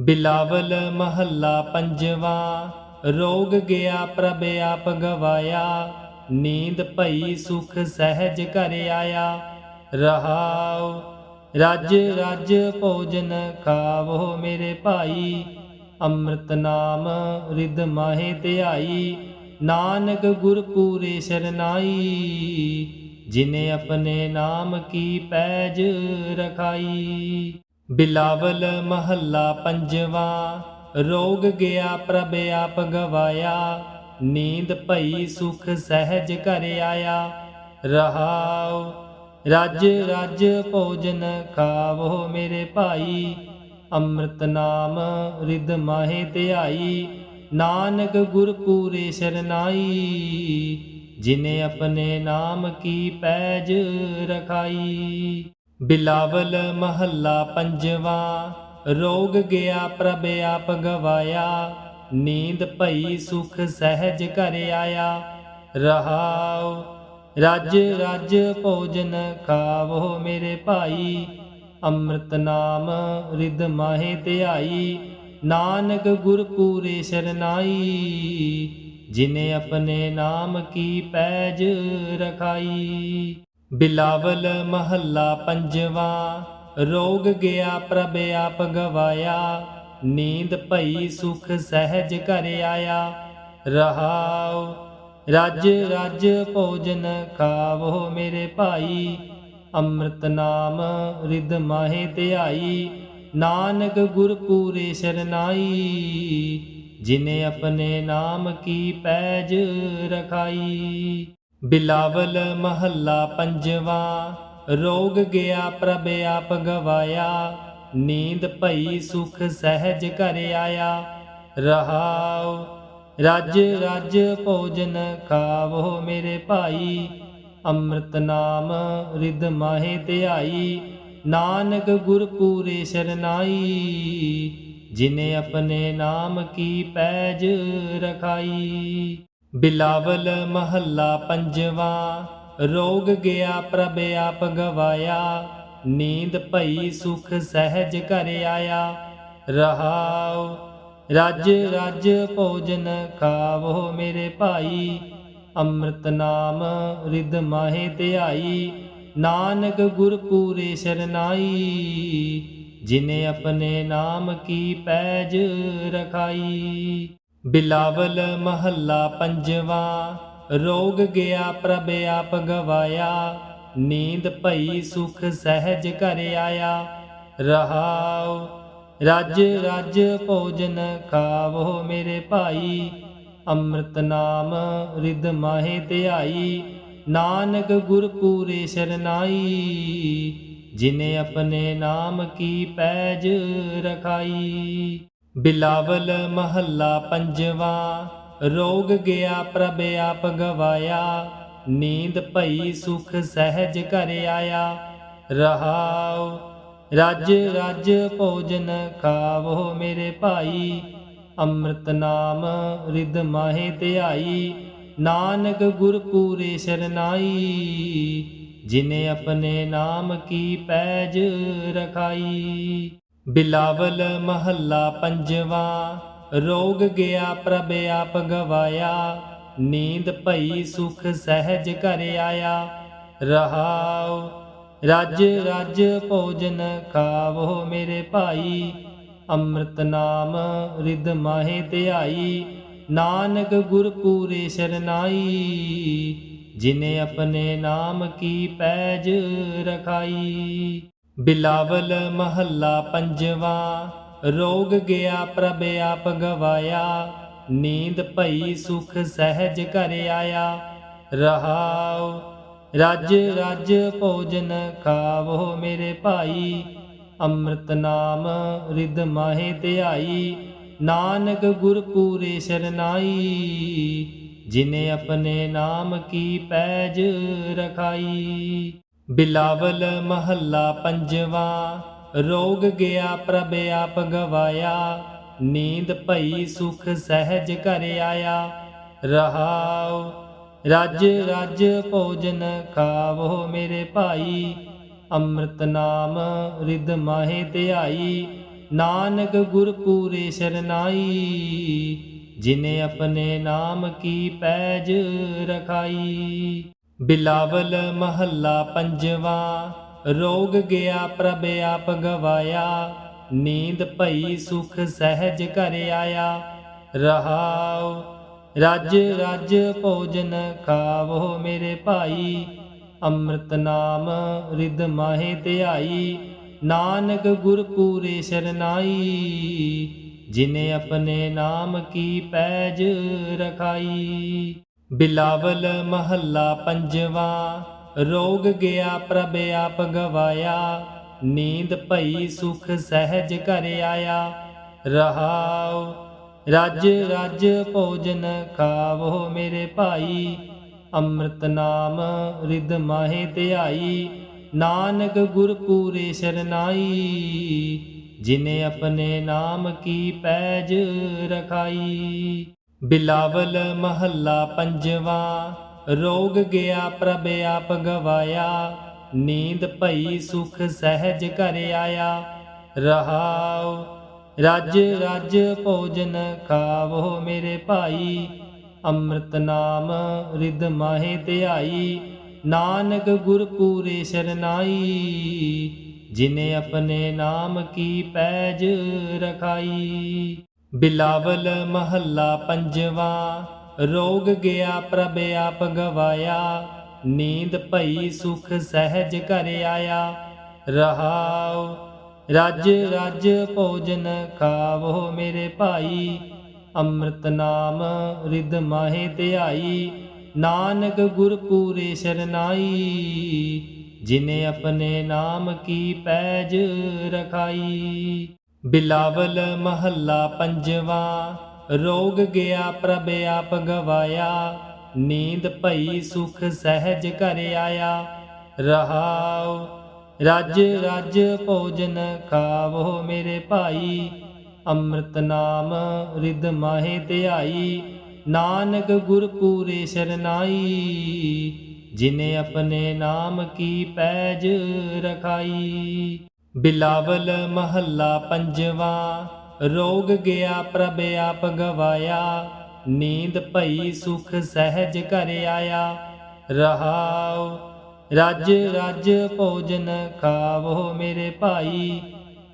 ਬਿਲਾਵਲ ਮਹੱਲਾ ਪੰਜਵਾ, ਰੋਗ ਗਿਆ ਪ੍ਰਭ ਆਪ ਗਵਾਇਆ, ਨੀਂਦ ਭਈ ਸੁਖ ਸਹਿਜ ਘਰ ਆਇਆ। ਰਹਾਉ, ਰਾਜ ਰਾਜ ਭੋਜਨ ਖਾਵੋ ਮੇਰੇ ਭਾਈ, ਅੰਮ੍ਰਿਤ ਨਾਮ ਰਿਦ ਮਾਹੇ ਧਿਆਈ, ਨਾਨਕ ਗੁਰ ਪੂਰੇ ਸਰਨਾਈ ਜਿਨੇ ਆਪਣੇ ਨਾਮ ਕੀ ਪੈਜ ਰਖਾਈ। ਬਿਲਾਵਲ ਮਹੱਲਾ ਪੰਜਵਾ, ਰੋਗ ਗਿਆ ਪ੍ਰਭ ਆਪ ਗਵਾਇਆ, ਨੀਂਦ ਭਈ ਸੁਖ ਸਹਿਜ ਘਰ ਆਇਆ, ਰਹਾਉ, ਰਾਜ ਰਾਜ ਭੋਜਨ ਖਾਵੋ ਮੇਰੇ ਭਾਈ, ਅੰਮ੍ਰਿਤ ਨਾਮ ਰਿਦ ਮਾਹੇ ਧਿਆਈ, ਨਾਨਕ ਗੁਰ ਪੂਰੇ ਸਰਨਾਈ, ਜਿਨੇ ਆਪਣੇ ਨਾਮ ਕੀ ਪੈਜ ਰਖਾਈ। ਬਿਲਾਵਲ ਮਹੱਲਾ ਪੰਜਵਾ, ਰੋਗ ਗਿਆ ਪ੍ਰਭ ਆਪ ਗਵਾਇਆ, ਨੀਂਦ ਭਈ ਸੁਖ ਸਹਿਜ ਘਰ ਆਇਆ, ਰਹਾਉ, ਰਾਜ ਰਾਜ ਭੋਜਨ ਖਾਵੋ ਮੇਰੇ ਭਾਈ, ਅੰਮ੍ਰਿਤ ਨਾਮ ਰਿਦ ਮਾਹੇ ਧਿਆਈ, ਨਾਨਕ ਗੁਰ ਪੂਰੇ ਸਰਨਾਈ, ਜਿਨੇ ਆਪਣੇ ਨਾਮ ਕੀ ਪੈਜ ਰਖਾਈ। ਬਿਲਾਵਲ ਮਹੱਲਾ ਪੰਜਵਾ, ਰੋਗ ਗਿਆ ਪ੍ਰਭ ਆਪ ਗਵਾਇਆ, ਨੀਂਦ ਭਈ ਸੁਖ ਸਹਿਜ ਘਰ ਆਇਆ, ਰਹਾਉ, ਰਾਜ ਰਾਜ ਭੋਜਨ ਖਾਵੋ ਮੇਰੇ ਭਾਈ, ਅੰਮ੍ਰਿਤ ਨਾਮ ਰਿਦ ਮਾਹੇ ਧਿਆਈ, ਨਾਨਕ ਗੁਰ ਪੂਰੇ ਸਰਨਾਈ, ਜਿਨੇ ਆਪਣੇ ਨਾਮ ਕੀ ਪੈਜ ਰਖਾਈ। ਬਿਲਾਵਲ ਮਹੱਲਾ ਪੰਜਵਾ, ਰੋਗ ਗਿਆ ਪ੍ਰਭ ਆਪ ਗਵਾਇਆ, ਨੀਂਦ ਭਈ ਸੁਖ ਸਹਿਜ ਘਰ ਆਇਆ, ਰਹਾਉ, ਰਾਜ ਰਾਜ ਭੋਜਨ ਖਾਵੋ ਮੇਰੇ ਭਾਈ, ਅੰਮ੍ਰਿਤ ਨਾਮ ਰਿਧ ਮਾਹੇ ਧਿਆਈ, ਨਾਨਕ ਗੁਰ ਪੂਰੇ ਸਰਨਾਈ ਜਿਨੇ ਆਪਣੇ ਨਾਮ ਕੀ ਪੈਜ ਰਖਾਈ। ਬਿਲਾਵਲ ਮਹੱਲਾ ਪੰਜਵਾ, ਰੋਗ ਗਿਆ ਪ੍ਰਭ ਆਪ ਗਵਾਇਆ, ਨੀਂਦ ਭਈ ਸੁਖ ਸਹਿਜ ਘਰ ਆਇਆ, ਰਹਾਉ, ਰਾਜ ਰਾਜ ਭੋਜਨ ਖਾਵੋ ਮੇਰੇ ਭਾਈ, ਅੰਮ੍ਰਿਤ ਨਾਮ ਰਿਦ ਮਾਹੇ ਧਿਆਈ, ਨਾਨਕ ਗੁਰ ਪੂਰੇ ਸਰਨਾਈ, ਜਿਨੇ ਆਪਣੇ ਨਾਮ ਕੀ ਪੈਜ ਰਖਾਈ। ਬਿਲਾਵਲ ਮਹੱਲਾ ਪੰਜਵਾ, ਰੋਗ ਗਿਆ ਪ੍ਰਭ ਆਪ ਗਵਾਇਆ, ਨੀਂਦ ਭਈ ਸੁਖ ਸਹਿਜ ਘਰ ਆਇਆ, ਰਹਾਉ, ਰਾਜ ਰਾਜ ਭੋਜਨ ਖਾਵੋ ਮੇਰੇ ਭਾਈ, ਅੰਮ੍ਰਿਤ ਨਾਮ ਰਿਦ ਮਾਹੇ ਧਿਆਈ, ਨਾਨਕ ਗੁਰ ਪੂਰੇ ਸਰਨਾਈ ਜਿਨੇ ਆਪਣੇ ਨਾਮ ਕੀ ਪੈਜ ਰਖਾਈ। ਬਿਲਾਵਲ ਮਹੱਲਾ ਪੰਜਵਾ, ਰੋਗ ਗਿਆ ਪ੍ਰਭ ਆਪ ਗਵਾਇਆ, ਨੀਂਦ ਭਈ ਸੁਖ ਸਹਿਜ ਘਰ ਆਇਆ, ਰਹਾਉ, ਰਾਜ ਰਾਜ ਭੋਜਨ ਖਾਵੋ ਮੇਰੇ ਭਾਈ, ਅੰਮ੍ਰਿਤ ਨਾਮ ਰਿਦ ਮਾਹੇ ਧਿਆਈ, ਨਾਨਕ ਗੁਰ ਪੂਰੇ ਸਰਨਾਈ ਜਿਨੇ ਆਪਣੇ ਨਾਮ ਕੀ ਪੈਜ ਰਖਾਈ। ਬਿਲਾਵਲ ਮਹੱਲਾ ਪੰਜਵਾ, ਰੋਗ ਗਿਆ ਪ੍ਰਭ ਆਪ ਗਵਾਇਆ, ਨੀਂਦ ਭਈ ਸੁਖ ਸਹਿਜ ਘਰ ਆਇਆ, ਰਹਾਉ, ਰਾਜ ਰਾਜ ਭੋਜਨ ਖਾਵੋ ਮੇਰੇ ਭਾਈ, ਅੰਮ੍ਰਿਤ ਨਾਮ ਰਿਦ ਮਾਹੇ ਧਿਆਈ, ਨਾਨਕ ਗੁਰ ਪੂਰੇ ਸਰਨਾਈ ਜਿਨੇ ਆਪਣੇ ਨਾਮ ਕੀ ਪੈਜ ਰਖਾਈ। ਬਿਲਾਵਲ ਮਹੱਲਾ ਪੰਜਵਾ, ਰੋਗ ਗਿਆ ਪ੍ਰਭ ਆਪ ਗਵਾਇਆ, ਨੀਂਦ ਭਈ ਸੁਖ ਸਹਿਜ ਘਰ ਆਇਆ, ਰਹਾਉ, ਰਾਜ ਰਾਜ ਭੋਜਨ ਖਾਵੋ ਮੇਰੇ ਭਾਈ, ਅੰਮ੍ਰਿਤ ਨਾਮ ਰਿਦ ਮਾਹੇ ਧਿਆਈ, ਨਾਨਕ ਗੁਰ ਪੂਰੇ ਸਰਨਾਈ, ਜਿਨੇ ਆਪਣੇ ਨਾਮ ਕੀ ਪੈਜ ਰਖਾਈ। ਬਿਲਾਵਲ ਮਹੱਲਾ ਪੰਜਵਾ, ਰੋਗ ਗਿਆ ਪ੍ਰਭ ਆਪ ਗਵਾਇਆ, ਨੀਂਦ ਭਈ ਸੁਖ ਸਹਿਜ ਘਰ ਆਇਆ, ਰਹਾਉ, ਰਾਜ ਰਾਜ ਭੋਜਨ ਖਾਵੋ ਮੇਰੇ ਭਾਈ, ਅੰਮ੍ਰਿਤ ਨਾਮ ਰਿਦ ਮਾਹੇ ਧਿਆਈ, ਨਾਨਕ ਗੁਰ ਪੂਰੇ ਸਰਨਾਈ, ਜਿਨੇ ਆਪਣੇ ਨਾਮ ਕੀ ਪੈਜ ਰਖਾਈ। ਬਿਲਾਵਲ ਮਹੱਲਾ ਪੰਜਵਾ, ਰੋਗ ਗਿਆ ਪ੍ਰਭ ਆਪ ਗਵਾਇਆ, ਨੀਂਦ ਭਈ ਸੁਖ ਸਹਿਜ ਘਰ ਆਇਆ, ਰਹਾਉ, ਰਾਜ ਰਾਜ ਭੋਜਨ ਖਾਵੋ ਮੇਰੇ ਭਾਈ, ਅੰਮ੍ਰਿਤ ਨਾਮ ਰਿਦ ਮਾਹੇ ਧਿਆਈ, ਨਾਨਕ ਗੁਰ ਪੂਰੇ ਸਰਨਾਈ, ਜਿਨੇ ਆਪਣੇ ਨਾਮ ਕੀ ਪੈਜ ਰਖਾਈ। ਬਿਲਾਵਲ ਮਹੱਲਾ ਪੰਜਵਾ, ਰੋਗ ਗਿਆ ਪ੍ਰਭ ਆਪ ਗਵਾਇਆ, ਨੀਂਦ ਭਈ ਸੁਖ ਸਹਿਜ ਘਰ ਆਇਆ, ਰਹਾਉ, ਰਾਜ ਰਾਜ ਭੋਜਨ ਖਾਵੋ ਮੇਰੇ ਭਾਈ, ਅੰਮ੍ਰਿਤ ਨਾਮ ਰਿਦ ਮਾਹੇ ਧਿਆਈ, ਨਾਨਕ ਗੁਰ ਪੂਰੇ ਸਰਨਾਈ, ਜਿਨੇ ਆਪਣੇ ਨਾਮ ਕੀ ਪੈਜ ਰਖਾਈ। ਬਿਲਾਵਲ ਮਹੱਲਾ ਪੰਜਵਾ, ਰੋਗ ਗਿਆ ਪ੍ਰਭ ਆਪ ਗਵਾਇਆ, ਨੀਂਦ ਭਈ ਸੁਖ ਸਹਿਜ ਘਰ ਆਇਆ, ਰਹਾਉ, ਰਾਜ ਰਾਜ ਭੋਜਨ ਖਾਵੋ ਮੇਰੇ ਭਾਈ, ਅੰਮ੍ਰਿਤ ਨਾਮ ਰਿਦ ਮਾਹੇ ਧਿਆਈ, ਨਾਨਕ ਗੁਰ ਪੂਰੇ ਸਰਨਾਈ, ਜਿਨੇ ਆਪਣੇ ਨਾਮ ਕੀ ਪੈਜ ਰਖਾਈ। ਬਿਲਾਵਲ ਮਹੱਲਾ ਪੰਜਵਾ, ਰੋਗ ਗਿਆ ਪ੍ਰਭ ਆਪ ਗਵਾਇਆ, ਨੀਂਦ ਭਈ ਸੁਖ ਸਹਿਜ ਘਰ ਆਇਆ, ਰਹਾਉ, ਰਾਜ ਰਾਜ ਭੋਜਨ ਖਾਵੋ ਮੇਰੇ ਭਾਈ, ਅੰਮ੍ਰਿਤ ਨਾਮ ਰਿਦ ਮਾਹੇ ਧਿਆਈ, ਨਾਨਕ ਗੁਰ ਪੂਰੇ ਸਰਨਾਈ ਜਿਨੇ ਆਪਣੇ ਨਾਮ ਕੀ ਪੈਜ ਰਖਾਈ। ਬਿਲਾਵਲ ਮਹੱਲਾ ਪੰਜਵਾ, ਰੋਗ ਗਿਆ ਪ੍ਰਭ ਆਪ ਗਵਾਇਆ, ਨੀਂਦ ਭਈ ਸੁਖ ਸਹਿਜ ਘਰ ਆਇਆ, ਰਹਾਉ, ਰਾਜ ਰਾਜ ਭੋਜਨ ਖਾਵੋ ਮੇਰੇ ਭਾਈ, ਅੰਮ੍ਰਿਤ ਨਾਮ ਰਿਦ ਮਾਹੇ ਧਿਆਈ, ਨਾਨਕ ਗੁਰ ਪੂਰੇ ਸਰਨਾਈ ਜਿਨੇ ਆਪਣੇ ਨਾਮ ਕੀ ਪੈਜ ਰਖਾਈ। ਬਿਲਾਵਲ ਮਹੱਲਾ ਪੰਜਵਾ, ਰੋਗ ਗਿਆ ਪ੍ਰਭ ਆਪ ਗਵਾਇਆ, ਨੀਂਦ ਭਈ ਸੁਖ ਸਹਿਜ ਘਰ ਆਇਆ, ਰਹਾਉ, ਰਾਜ ਰਾਜ ਭੋਜਨ ਖਾਵੋ ਮੇਰੇ ਭਾਈ,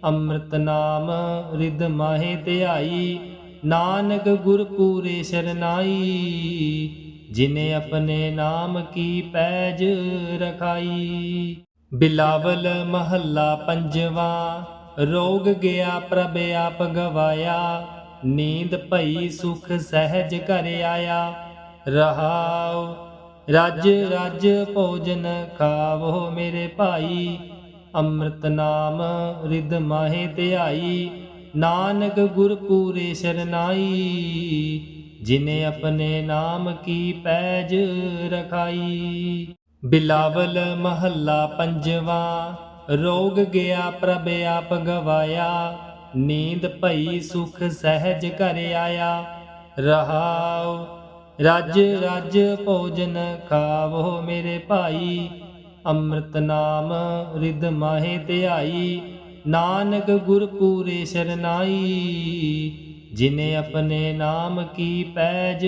ਅੰਮ੍ਰਿਤ ਨਾਮ ਰਿਦ ਮਾਹੇ ਧਿਆਈ, ਨਾਨਕ ਗੁਰ ਪੂਰੇ ਸਰਨਾਈ, ਜਿਨੇ ਆਪਣੇ ਨਾਮ ਕੀ ਪੈਜ ਰਖਾਈ। ਬਿਲਾਵਲ ਮਹੱਲਾ ਪੰਜਵਾ, ਰੋਗ ਗਿਆ ਪ੍ਰਭ ਆਪ ਗਵਾਇਆ, ਨੀਂਦ ਭਈ ਸੁਖ ਸਹਿਜ ਘਰ ਆਇਆ, ਰਹਾਉ, ਰਾਜ ਰਾਜ ਭੋਜਨ ਖਾਵੋ ਮੇਰੇ ਭਾਈ, ਅੰਮ੍ਰਿਤ ਨਾਮ ਰਿਦ ਮਾਹੇ ਧਿਆਈ, ਨਾਨਕ ਗੁਰ ਪੂਰੇ ਸਰਨਾਈ, ਜਿਨੇ ਆਪਣੇ ਨਾਮ ਕੀ ਪੈਜ ਰਖਾਈ। ਬਿਲਾਵਲ ਮਹੱਲਾ ਪੰਜਵਾ, ਰੋਗ ਗਿਆ ਪ੍ਰਭ ਆਪ ਗਵਾਇਆ, ਨੀਂਦ ਭਈ ਸੁਖ ਸਹਿਜ ਘਰ ਆਇਆ, ਰਹਾਉ, ਰਾਜ ਰਾਜ ਭੋਜਨ ਖਾਵੋ ਮੇਰੇ ਭਾਈ, ਅੰਮ੍ਰਿਤ ਨਾਮ ਰਿਦ ਮਾਹੇ ਧਿਆਈ, ਨਾਨਕ ਗੁਰ ਪੂਰੇ ਸਰਨਾਈ, ਜਿਨੇ ਆਪਣੇ ਨਾਮ ਕੀ ਪੈਜ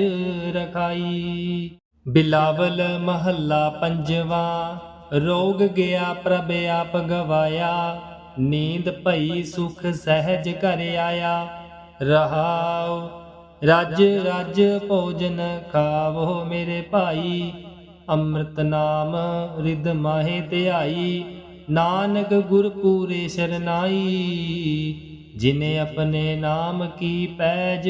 ਰਖਾਈ। ਬਿਲਾਵਲ ਮਹੱਲਾ ਪੰਜਵਾ, ਰੋਗ ਗਿਆ ਪ੍ਰਭ ਆਪ ਗਵਾਇਆ, ਨੀਂਦ ਭਈ ਸੁਖ ਸਹਿਜ ਘਰ ਆਇਆ। ਰਹਾਉ, ਰਾਜ ਰਾਜ ਭੋਜਨ ਖਾਵੋ ਮੇਰੇ ਭਾਈ, ਅੰਮ੍ਰਿਤ ਨਾਮ ਰਿਦ ਮਾਹੇ ਧਿਆਈ, ਨਾਨਕ ਗੁਰ ਪੂਰੇ ਸਰਨਾਈ ਜਿਨੇ ਆਪਣੇ ਨਾਮ ਕੀ ਪੈਜ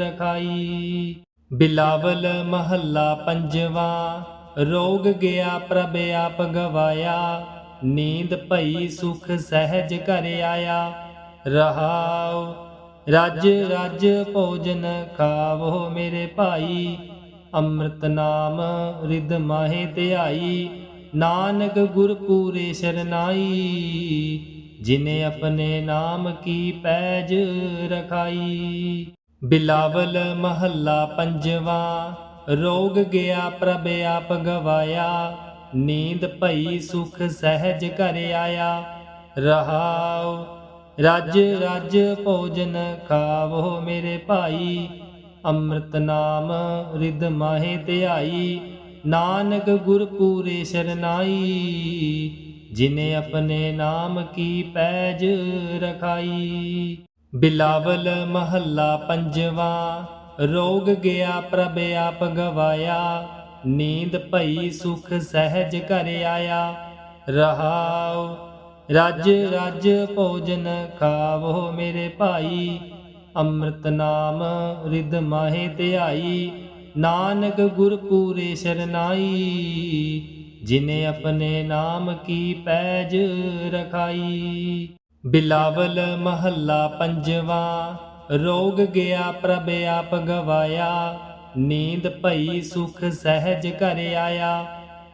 ਰਖਾਈ। ਬਿਲਾਵਲ ਮਹੱਲਾ ਪੰਜਵਾ, ਰੋਗ ਗਿਆ ਪ੍ਰਭ ਆਪ ਗਵਾਇਆ, ਨੀਂਦ ਭਈ ਸੁਖ ਸਹਿਜ ਘਰ ਆਇਆ, ਰਹਾਉ, ਰਾਜ ਰਾਜ ਭੋਜਨ ਖਾਵੋ ਮੇਰੇ ਭਾਈ, ਅੰਮ੍ਰਿਤ ਨਾਮ ਰਿਦ ਮਾਹੇ ਧਿਆਈ, ਨਾਨਕ ਗੁਰ ਪੂਰੇ ਸਰਨਾਈ, ਜਿਨੇ ਆਪਣੇ ਨਾਮ ਕੀ ਪੈਜ ਰਖਾਈ। ਬਿਲਾਵਲ ਮਹੱਲਾ ਪੰਜਵਾ, ਰੋਗ ਗਿਆ ਪ੍ਰਭ ਆਪ ਗਵਾਇਆ, ਨੀਂਦ ਭਈ ਸੁਖ ਸਹਿਜ ਘਰ ਆਇਆ, ਰਹਾਉ, ਰਜ ਰਜ ਭੋਜਨ ਖਾਵੋ ਮੇਰੇ ਭਾਈ, ਅੰਮ੍ਰਿਤ ਨਾਮ ਰਿਦ ਮਾਹੇ ਧਿਆਈ, ਨਾਨਕ ਗੁਰ ਪੂਰੇ ਸਰਨਾਈ, ਜਿਨੇ ਆਪਣੇ ਨਾਮ ਕੀ ਪੈਜ ਰਖਾਈ। ਬਿਲਾਵਲ ਮਹੱਲਾ ਪੰਜਵਾ, ਰੋਗ ਗਿਆ ਪ੍ਰਭ ਆਪ ਗਵਾਇਆ, ਨੀਂਦ ਭਈ ਸੁਖ ਸਹਿਜ ਘਰ ਆਇਆ, ਰਹਾਉ, ਰਜ ਰਜ ਭੋਜਨ ਖਾਵੋ ਮੇਰੇ ਭਾਈ, ਅੰਮ੍ਰਿਤ ਨਾਮ ਰਿਦ ਮਾਹੇ ਧਿਆਈ, ਨਾਨਕ ਗੁਰ ਪੂਰੇ ਸਰਨਾਈ, ਜਿਨੇ ਆਪਣੇ ਨਾਮ ਕੀ ਪੈਜ ਰਖਾਈ। ਬਿਲਾਵਲ ਮਹੱਲਾ ਪੰਜਵਾ, ਰੋਗ ਗਿਆ ਪ੍ਰਭ ਆਪ ਗਵਾਇਆ, ਨੀਂਦ ਭਈ ਸੁਖ ਸਹਿਜ ਘਰ ਆਇਆ,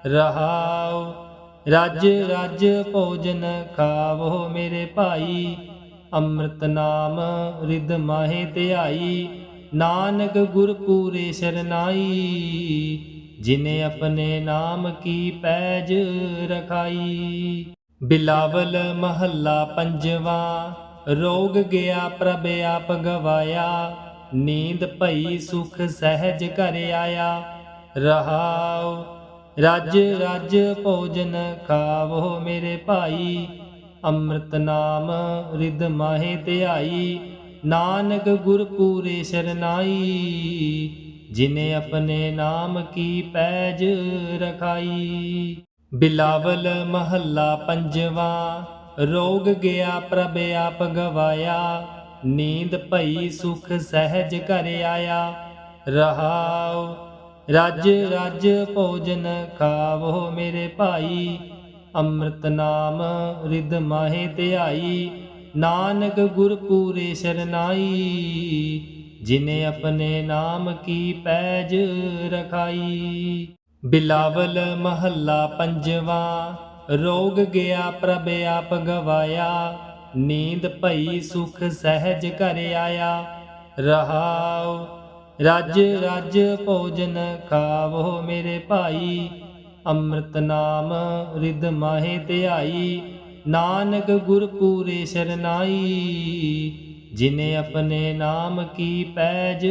ਰਹਾਉ, ਰਜ ਰਜ ਭੋਜਨ ਖਾਵੋ ਮੇਰੇ ਭਾਈ, ਅੰਮ੍ਰਿਤ ਨਾਮ ਰਿਦ ਮਾਹੇ ਧਿਆਈ, ਨਾਨਕ ਗੁਰ ਪੂਰੇ ਸਰਨਾਈ ਜਿਨੇ ਆਪਣੇ ਨਾਮ ਕੀ ਪੈਜ ਰਖਾਈ। ਬਿਲਾਵਲ ਮਹੱਲਾ ਪੰਜਵਾ, ਰੋਗ ਗਿਆ ਪ੍ਰਭ ਆਪ ਗਵਾਇਆ, ਨੀਂਦ ਭਈ ਸੁਖ ਸਹਿਜ ਘਰ ਆਇਆ, ਰਹਾਉ, ਰਜ ਰਜ ਭੋਜਨ ਖਾਵੋ ਮੇਰੇ ਭਾਈ, ਅੰਮ੍ਰਿਤ ਨਾਮ ਰਿਦ ਮਾਹੇ ਧਿਆਈ, ਨਾਨਕ ਗੁਰ ਪੂਰੇ ਸਰਨਾਈ ਜਿਨੇ ਆਪਣੇ ਨਾਮ ਕੀ ਪੈਜ ਰਖਾਈ। ਬਿਲਾਵਲ ਮਹੱਲਾ ਪੰਜਵਾ, ਰੋਗ ਗਿਆ ਪ੍ਰਭ ਆਪ ਗਵਾਇਆ, ਨੀਂਦ ਭਈ ਸੁਖ ਸਹਿਜ ਘਰ ਆਇਆ, ਰਹਾਉ, ਰਜ ਰਜ ਭੋਜਨ ਖਾਵੋ ਮੇਰੇ ਭਾਈ, ਅੰਮ੍ਰਿਤ ਨਾਮ ਰਿਦ ਮਾਹੇ ਧਿਆਈ, ਨਾਨਕ ਗੁਰ ਪੂਰੇ ਸਰਨਾਈ ਜਿਨੇ ਆਪਣੇ ਨਾਮ ਕੀ ਪੈਜ ਰਖਾਈ। ਬਿਲਾਵਲ ਮਹੱਲਾ ਪੰਜਵਾ, ਰੋਗ ਗਿਆ ਪ੍ਰਭ ਆਪ ਗਵਾਇਆ, ਨੀਂਦ ਭਈ ਸੁਖ ਸਹਿਜ ਘਰ ਆਇਆ, ਰਹਾਉ, ਰਜ ਰਜ ਭੋਜਨ ਖਾਵੋ ਮੇਰੇ ਭਾਈ, ਅੰਮ੍ਰਿਤ ਨਾਮ ਰਿਦ ਮਾਹੇ ਧਿਆਈ, ਨਾਨਕ ਗੁਰ ਪੂਰੇ ਸਰਨਾਈ, ਜਿਨੇ ਆਪਣੇ ਨਾਮ ਕੀ ਪੈਜ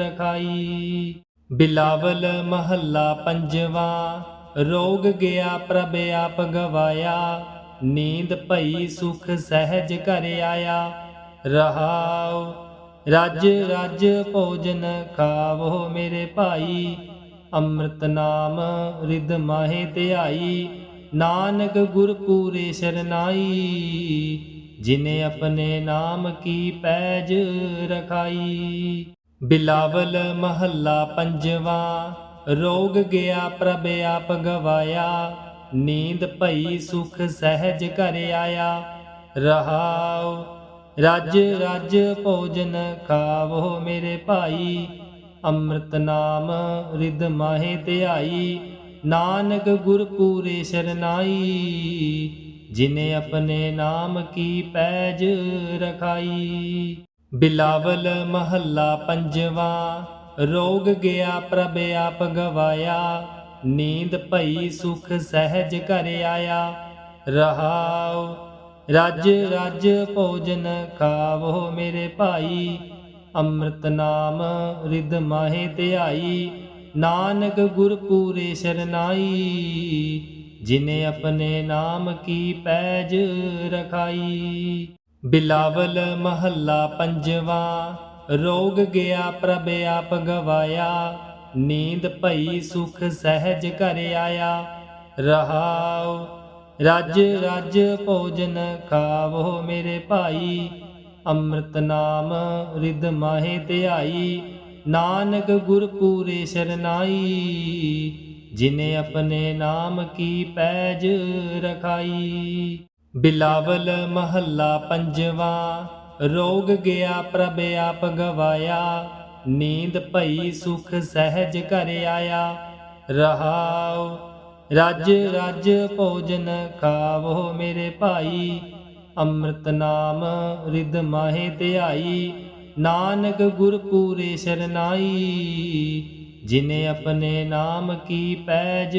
ਰਖਾਈ। ਬਿਲਾਵਲ ਮਹੱਲਾ ਪੰਜਵਾ, ਰੋਗ ਗਿਆ ਪ੍ਰਭ ਆਪ ਗਵਾਇਆ, ਨੀਂਦ ਭਈ ਸੁਖ ਸਹਿਜ ਘਰ ਆਇਆ, ਰਹਾਉ, ਰਜ ਰਜ ਭੋਜਨ ਖਾਵੋ ਮੇਰੇ ਭਾਈ, ਅੰਮ੍ਰਿਤ ਨਾਮ ਰਿਦ ਮਾਹੇ ਧਿਆਈ, ਨਾਨਕ ਗੁਰ ਪੂਰੇ ਸਰਨਾਈ ਜਿਨੇ ਆਪਣੇ ਨਾਮ ਕੀ ਪੈਜ ਰਖਾਈ। ਬਿਲਾਵਲ ਮਹੱਲਾ ਪੰਜਵਾ, ਰੋਗ ਗਿਆ ਪ੍ਰਭ ਆਪ ਗਵਾਇਆ, ਨੀਂਦ ਭਈ ਸੁਖ ਸਹਿਜ ਘਰ ਆਇਆ। ਰਹਾਉ, ਰਜ ਰਜ ਭੋਜਨ ਖਾਵੋ ਮੇਰੇ ਭਾਈ, ਅੰਮ੍ਰਿਤ ਨਾਮ ਰਿਦ ਮਾਹੇ ਧਿਆਈ, ਨਾਨਕ ਗੁਰ ਪੂਰੇ ਸਰਨਾਈ ਜਿਨੇ ਆਪਣੇ ਨਾਮ ਕੀ ਪੈਜ ਰਖਾਈ। ਬਿਲਾਵਲ ਮਹੱਲਾ ਪੰਜਵਾ, ਰੋਗ ਗਿਆ ਪ੍ਰਭ ਆਪ ਗਵਾਇਆ, ਨੀਂਦ ਭਈ ਸੁਖ ਸਹਿਜ ਘਰ ਆਇਆ। ਰਹਾਉ, ਰਜ ਰਜ ਭੋਜਨ ਖਾਵੋ ਮੇਰੇ ਭਾਈ, ਅੰਮ੍ਰਿਤ ਨਾਮ ਰਿਦ ਮਾਹੇ ਧਿਆਈ, ਨਾਨਕ ਗੁਰ ਪੂਰੇ ਸਰਨਾਈ ਜਿਨੇ ਆਪਣੇ ਨਾਮ ਕੀ ਪੈਜ ਰਖਾਈ। ਬਿਲਾਵਲ ਮਹੱਲਾ ਪੰਜਵਾ, ਰੋਗ ਗਿਆ ਪ੍ਰਭ ਆਪ ਗਵਾਇਆ, ਨੀਂਦ ਭਈ ਸੁਖ ਸਹਿਜ ਘਰ ਆਇਆ, ਰਹਾਉ, ਰਜ ਰਜ ਭੋਜਨ ਖਾਵੋ ਮੇਰੇ ਭਾਈ, ਅੰਮ੍ਰਿਤ ਨਾਮ ਰਿਦ ਮਾਹੇ ਧਿਆਈ, ਨਾਨਕ ਗੁਰ ਪੂਰੇ ਸਰਨਾਈ, ਜਿਨੇ ਆਪਣੇ ਨਾਮ ਕੀ ਪੈਜ ਰਖਾਈ। ਬਿਲਾਵਲ ਮਹੱਲਾ ਪੰਜਵਾ, ਰੋਗ ਗਿਆ ਪ੍ਰਭ ਆਪ ਗਵਾਇਆ, ਨੀਂਦ ਭਈ ਸੁਖ ਸਹਿਜ ਘਰ ਆਇਆ, ਰਹਾਉ, ਰਜ ਰਜ ਭੋਜਨ ਖਾਵੋ ਮੇਰੇ ਭਾਈ, ਅੰਮ੍ਰਿਤ ਨਾਮ ਰਿਦ ਮਾਹੇ ਧਿਆਈ, ਨਾਨਕ ਗੁਰ ਪੂਰੇ ਸਰਨਾਈ, ਜਿਨੇ ਆਪਣੇ ਨਾਮ ਕੀ ਪੈਜ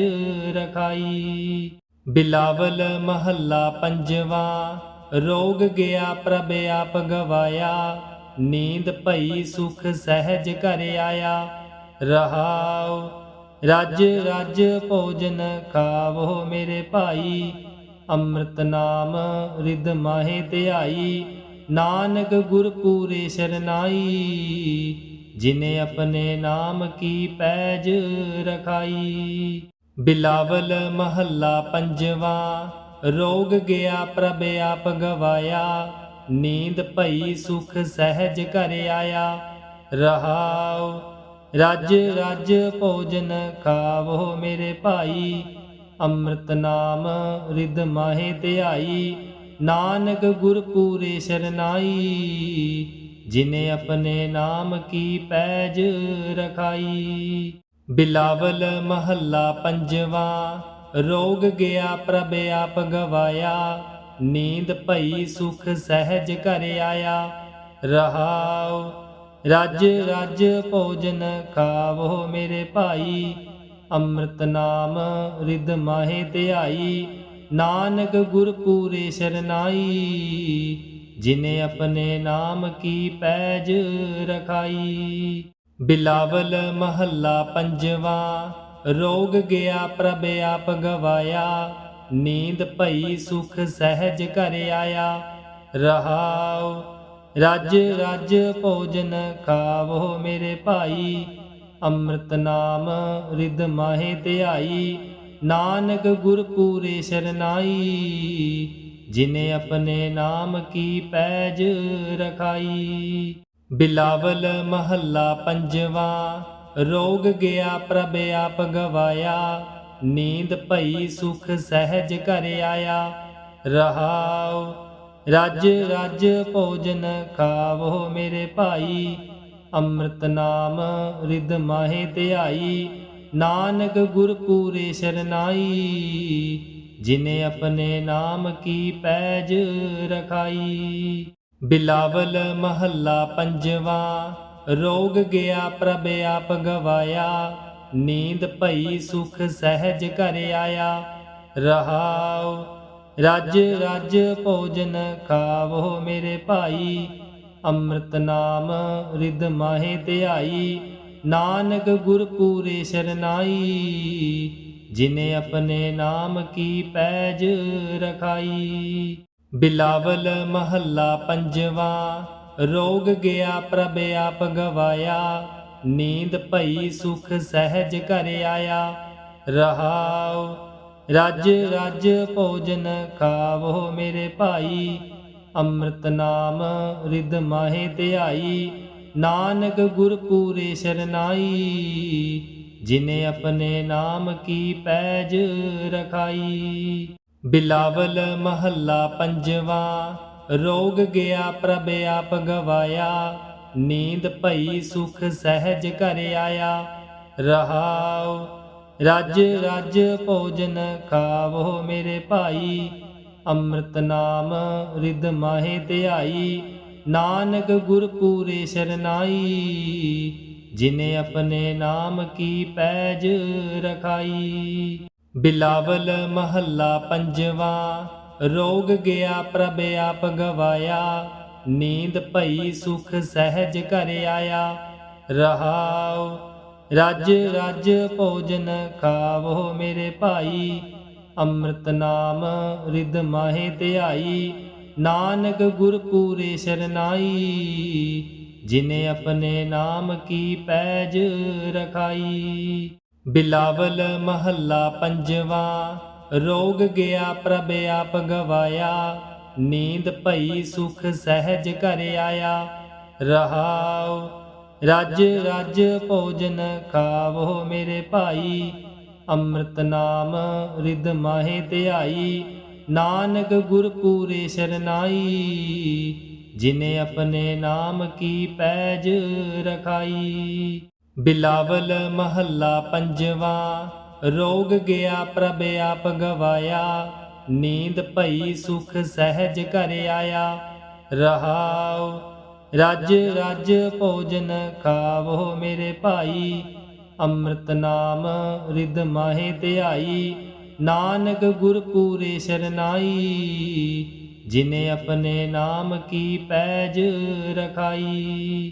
ਰਖਾਈ। ਬਿਲਾਵਲ ਮਹੱਲਾ ਪੰਜਵਾ, ਰੋਗ ਗਿਆ ਪ੍ਰਭ ਆਪ ਗਵਾਇਆ, ਨੀਂਦ ਭਈ ਸੁਖ ਸਹਿਜ ਘਰ ਆਇਆ, ਰਹਾਉ, ਰੱਜ ਰੱਜ ਭੋਜਨ ਖਾਵੋ ਮੇਰੇ ਭਾਈ, ਅੰਮ੍ਰਿਤ ਨਾਮ ਰਿਦ ਮਾਹੇ ਧਿਆਈ, ਨਾਨਕ ਗੁਰ ਪੂਰੇ ਸਰਨਾਈ, ਜਿਨੇ ਆਪਣੇ ਨਾਮ ਕੀ ਪੈਜ ਰਖਾਈ। ਬਿਲਾਵਲ ਮਹੱਲਾ ਪੰਜਵਾ, ਰੋਗ ਗਿਆ ਪ੍ਰਭ ਆਪ ਗਵਾਇਆ, ਨੀਂਦ ਭਈ ਸੁਖ ਸਹਿਜ ਘਰ ਆਇਆ, ਰਹਾਉ, ਰੱਜ ਰੱਜ ਭੋਜਨ ਖਾਵੋ ਮੇਰੇ ਭਾਈ, ਅੰਮ੍ਰਿਤ ਨਾਮ ਰਿਦ ਮਾਹੇ ਧਿਆਈ, ਨਾਨਕ ਗੁਰ ਪੂਰੇ ਸਰਨਾਈ ਜਿਨੇ ਆਪਣੇ ਨਾਮ ਕੀ ਪੈਜ ਰਖਾਈ। ਬਿਲਾਵਲ ਮਹੱਲਾ ਪੰਜਵਾ, ਰੋਗ ਗਿਆ ਪ੍ਰਭ ਆਪ ਗਵਾਇਆ, ਨੀਂਦ ਭਈ ਸੁਖ ਸਹਿਜ ਘਰ ਆਇਆ, ਰਹਾਉ, ਰੱਜ ਰੱਜ ਭੋਜਨ ਖਾਵੋ ਮੇਰੇ ਭਾਈ, ਅੰਮ੍ਰਿਤ ਨਾਮ ਰਿਦ ਮਾਹੇ ਧਿਆਈ, ਨਾਨਕ ਗੁਰ ਪੂਰੇ ਸਰਨਾਈ ਜਿਨੇ ਆਪਣੇ ਨਾਮ ਕੀ ਪੈਜ ਰਖਾਈ। ਬਿਲਾਵਲ ਮਹੱਲਾ ਪੰਜਵਾ, ਰੋਗ ਗਿਆ ਪ੍ਰਭ ਆਪ ਗਵਾਇਆ, ਨੀਂਦ ਭਈ ਸੁਖ ਸਹਿਜ ਘਰ ਆਇਆ, ਰਹਾਉ, ਰੱਜ ਰੱਜ ਭੋਜਨ ਖਾਵੋ ਮੇਰੇ ਭਾਈ, ਅੰਮ੍ਰਿਤ ਨਾਮ ਰਿਦ ਮਾਹੇ ਧਿਆਈ, ਨਾਨਕ ਗੁਰ ਪੂਰੇ ਸਰਨਾਈ ਜਿਨੇ ਆਪਣੇ ਨਾਮ ਕੀ ਪੈਜ ਰਖਾਈ। ਬਿਲਾਵਲ ਮਹੱਲਾ ਪੰਜਵਾ, ਰੋਗ ਗਿਆ ਪ੍ਰਭ ਆਪ ਗਵਾਇਆ, ਨੀਂਦ ਭਈ ਸੁਖ ਸਹਿਜ ਘਰ ਆਇਆ, ਰਹਾਉ, ਰੱਜ ਰੱਜ ਭੋਜਨ ਖਾਵੋ ਮੇਰੇ ਭਾਈ, ਅੰਮ੍ਰਿਤ ਨਾਮ ਰਿਦ ਮਾਹੇ ਧਿਆਈ, ਨਾਨਕ ਗੁਰ ਪੂਰੇ ਸਰਨਾਈ ਜਿਨੇ ਆਪਣੇ ਨਾਮ ਕੀ ਪੈਜ ਰਖਾਈ। ਬਿਲਾਵਲ ਮਹੱਲਾ ਪੰਜਵਾ, ਰੋਗ ਗਿਆ ਪ੍ਰਭ ਆਪ ਗਵਾਇਆ, ਨੀਂਦ ਭਈ ਸੁਖ ਸਹਿਜ ਘਰ ਆਇਆ, ਰਹਾਉ, ਰੱਜ ਰੱਜ ਭੋਜਨ ਖਾਵੋ ਮੇਰੇ ਭਾਈ, ਅੰਮ੍ਰਿਤ ਨਾਮ ਰਿਦ ਮਾਹੇ ਧਿਆਈ, ਨਾਨਕ ਗੁਰ ਪੂਰੇ ਸਰਨਾਈ, ਜਿਨੇ ਆਪਣੇ ਨਾਮ ਕੀ ਪੈਜ ਰਖਾਈ। ਬਿਲਾਵਲ ਮਹੱਲਾ ਪੰਜਵਾ, ਰੋਗ ਗਿਆ ਪ੍ਰਭ ਆਪ ਗਵਾਇਆ, ਨੀਂਦ ਭਈ ਸੁਖ ਸਹਿਜ ਘਰ ਆਇਆ, ਰਹਾਉ, ਰੱਜ ਰੱਜ ਭੋਜਨ ਖਾਵੋ ਮੇਰੇ ਭਾਈ, ਅੰਮ੍ਰਿਤ ਨਾਮ ਰਿਦ ਮਾਹੇ ਧਿਆਈ, ਨਾਨਕ ਗੁਰ ਪੂਰੇ ਸਰਨਾਈ, ਜਿਨੇ ਆਪਣੇ ਨਾਮ ਕੀ ਪੈਜ ਰਖਾਈ। ਬਿਲਾਵਲ ਮਹੱਲਾ ਪੰਜਵਾ, ਰੋਗ ਗਿਆ ਪ੍ਰਭ ਆਪ ਗਵਾਇਆ, ਨੀਂਦ ਭਈ ਸੁਖ ਸਹਿਜ ਘਰ ਆਇਆ, ਰਹਾਉ, ਰੱਜ ਰੱਜ ਭੋਜਨ ਖਾਵੋ ਮੇਰੇ ਭਾਈ, ਅੰਮ੍ਰਿਤ ਨਾਮ ਰਿਦ ਮਾਹੇ ਧਿਆਈ, ਨਾਨਕ ਗੁਰ ਪੂਰੇ ਸਰਨਾਈ, ਜਿਨੇ ਆਪਣੇ ਨਾਮ ਕੀ ਪੈਜ ਰਖਾਈ। ਬਿਲਾਵਲ ਮਹੱਲਾ ਪੰਜਵਾ, ਰੋਗ ਗਿਆ ਪ੍ਰਭ ਆਪ ਗਵਾਇਆ, ਨੀਂਦ ਭਈ ਸੁਖ ਸਹਿਜ ਘਰ ਆਇਆ, ਰਹਾਉ, ਰੱਜ ਰੱਜ ਭੋਜਨ ਖਾਵੋ ਮੇਰੇ ਭਾਈ, ਅੰਮ੍ਰਿਤ ਨਾਮ ਰਿਦ ਮਾਹੇ ਧਿਆਈ, ਨਾਨਕ ਗੁਰ ਪੂਰੇ ਸਰਨਾਈ, ਜਿਨੇ ਆਪਣੇ ਨਾਮ ਕੀ ਪੈਜ ਰਖਾਈ। ਬਿਲਾਵਲ ਮਹੱਲਾ ਪੰਜਵਾ, ਰੋਗ ਗਿਆ ਪ੍ਰਭ ਆਪ ਗਵਾਇਆ, ਨੀਂਦ ਭਈ ਸੁਖ ਸਹਿਜ ਘਰ ਆਇਆ, ਰਹਾਉ, ਰੱਜ ਰੱਜ ਭੋਜਨ ਖਾਵੋ ਮੇਰੇ ਭਾਈ, ਅੰਮ੍ਰਿਤ ਨਾਮ ਰਿਦ ਮਾਹੇ ਧਿਆਈ, ਨਾਨਕ ਗੁਰ ਪੂਰੇ ਸਰਨਾਈ, ਜਿਨੇ ਆਪਣੇ ਨਾਮ ਕੀ ਪੈਜ ਰਖਾਈ। ਬਿਲਾਵਲ ਮਹੱਲਾ ਪੰਜਵਾ, ਰੋਗ ਗਿਆ ਪ੍ਰਭ ਆਪ ਗਵਾਇਆ, ਨੀਂਦ ਭਈ ਸੁਖ ਸਹਿਜ ਘਰ ਆਇਆ, ਰਹਾਉ, ਰੱਜ ਰੱਜ ਭੋਜਨ ਖਾਵੋ ਮੇਰੇ ਭਾਈ, ਅੰਮ੍ਰਿਤ ਨਾਮ ਰਿਦ ਮਾਹੇ ਧਿਆਈ, ਨਾਨਕ ਗੁਰ ਪੂਰੇ ਸਰਨਾਈ ਜਿਨੇ ਆਪਣੇ ਨਾਮ ਕੀ ਪੈਜ ਰਖਾਈ।